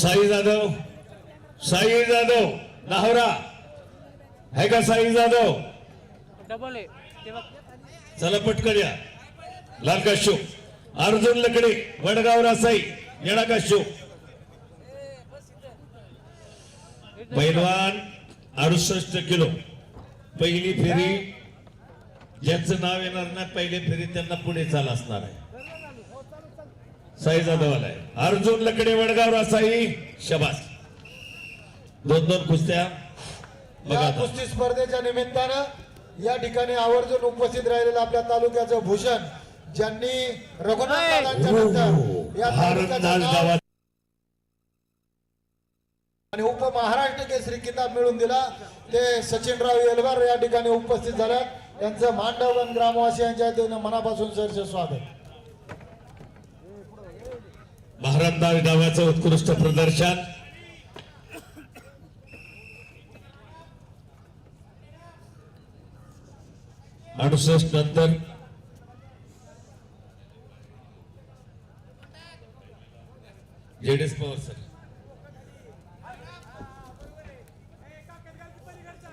साई जाधव साई जाधव नाहरा आहे का साई जाधव? डबल चला पटकन या. लाल काशो अर्जुन लकडे वडगाव रासाई येणा काशो पैलवान अडुसष्ट किलो. पहिली फेरी ज्यांचं नाव येणार नाही पहिली फेरी त्यांना पुढे चाल असणार आहे. साई जाधव आलाय. अर्जुन लकडे वडगाव रासाई शबास. दोन दोन कुस्त्या. बघा या आता. कुस्ती स्पर्धेच्या निमित्तानं या ठिकाणी आवर्जून उपस्थित राहिलेलं आपल्या तालुक्याचं भूषण ज्यांनी रघुनाथ दादांच्या नंतर या भारत तालुक्याचं नाच नाव गावात. आणि उपमहाराष्ट्र केसरी किताब मिळवून दिला. ते सचिनराव येलवार या ठिकाणी उपस्थित झाल्यात. त्यांचं मांडवन ग्रामवासियांच्या वतीनं मनापासून सरसे स्वागत. भारत डाव्याचं उत्कृष्ट प्रदर्शन. अडुसष्ट नंतर. JDS Pawar sir